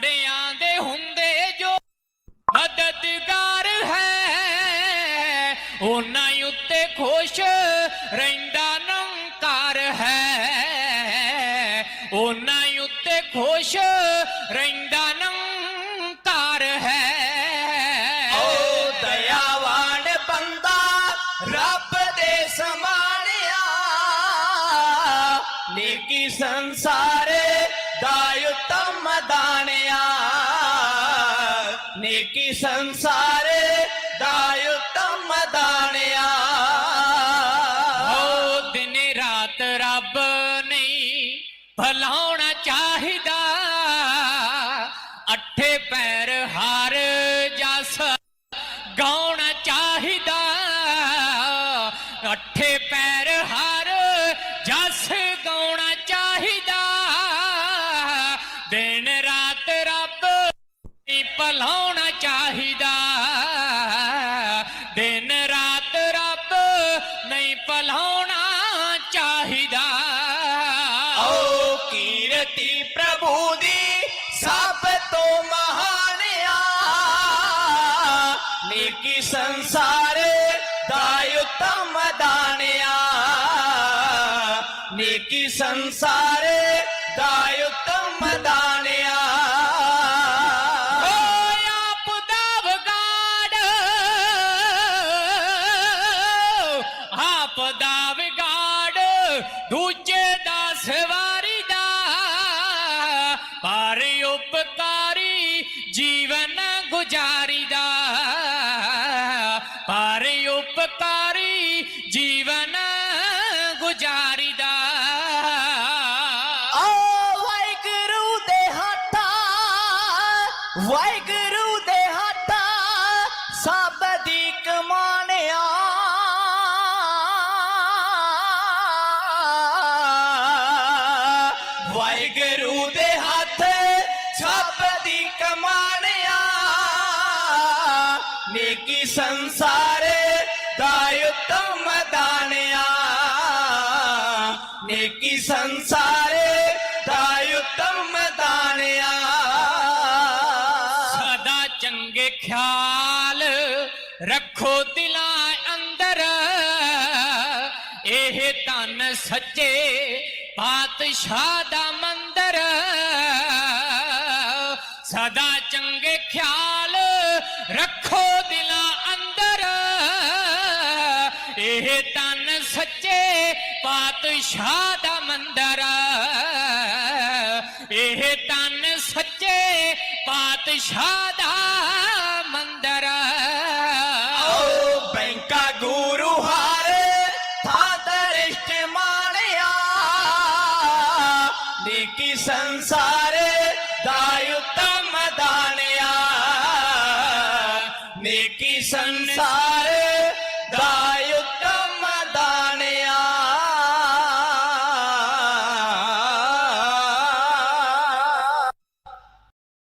ਖੜਿਆਂ ਦੇ ਹੁੰਦੇ ਜੋ ਮਦਦਗਾਰ ਹੈ, ਉਹਨਾਂ ਉੱਤੇ ਖੁਸ਼ ਰਹਿੰਦਾ ਨੰਕਾਰ ਹੈ। ਉਹਨਾਂ ਉੱਤੇ ਖੁਸ਼ ਰਹਿੰਦਾ ਨੰਕਾਰ ਹੈ। ਓ ਦਇਆਵਾਨ ਬੰਦਾ, ਰੱਬ ਦੇ ਸਮਾਨਿਆ ਨੇਕੀ ਸੰਸਾਰ ਦਾ ਉਤਮ ਦਾਣਿਆ ਨੇਕੀ ਸੰਸਾਰੇ ਦਾ ਉਤਮ ਦਾਣਿਆ। ਓ ਦਿਨ ਰਾਤ ਰੱਬ ਨਹੀਂ ਭਲਾਉਣਾ ਚਾਹੀਦਾ। ਨੇਕੀ ਸੰਸਾਰੇ ਦਾ ਉਤਮ ਦਾਣਿਆ ਨੇਕੀ ਸੰਸਾਰੇ ਦਾ ਉਤਮ ਦਾਣਿਆ ਦਾ ਵਿਗਾੜ। ਆਪ ਦਾ ਵਿਗਾੜ ਦੂਜੇ ਦਾ ਸਵਾਰੀ ਦਾ। ਪਰ ਉਪਕਾਰੀ ਜੀਵਨ ਗੁਜ਼ਾਰ ਵਾਹਿਗੁਰੂ ਦੇ ਹੱਥਾਂ ਸਭ ਦੀ ਕਮਾਣਿਆ ਵਾਹਿਗੁਰੂ ਦੇ ਹੱਥ ਸਭ ਦੀ ਕਮਾਣਿਆ ਨੇਕੀ ਸੰਸਾਰੇ ਦਾ ਉਤਮ ਦਾਣਿਆ ਨੇਕੀ ਸੰਸਾਰੇ ਦਾ ਉਤਮ ਰੱਖੋ ਦਿਲਾਂ ਅੰਦਰ, ਇਹ ਤਨ ਸੱਚੇ ਪਾਤਸ਼ਾਹ ਦਾ ਮੰਦਰ। ਸਦਾ ਚੰਗੇ ਖਿਆਲ ਰੱਖੋ ਦਿਲਾਂ ਅੰਦਰ, ਇਹ ਤਨ ਸੱਚੇ ਪਾਤਸ਼ਾਹ ਦਾ ਮੰਦਰ। ਇਹ ਤਨ ਸੱਚੇ ਪਾਤਸ਼ਾਹ ਦਾ ਨੇਕੀ ਸੰਸਾਰੇ ਦਾ ਉਤਮ ਦਾਣਿਆ ਨੇਕੀ ਸੰਸਾਰੇ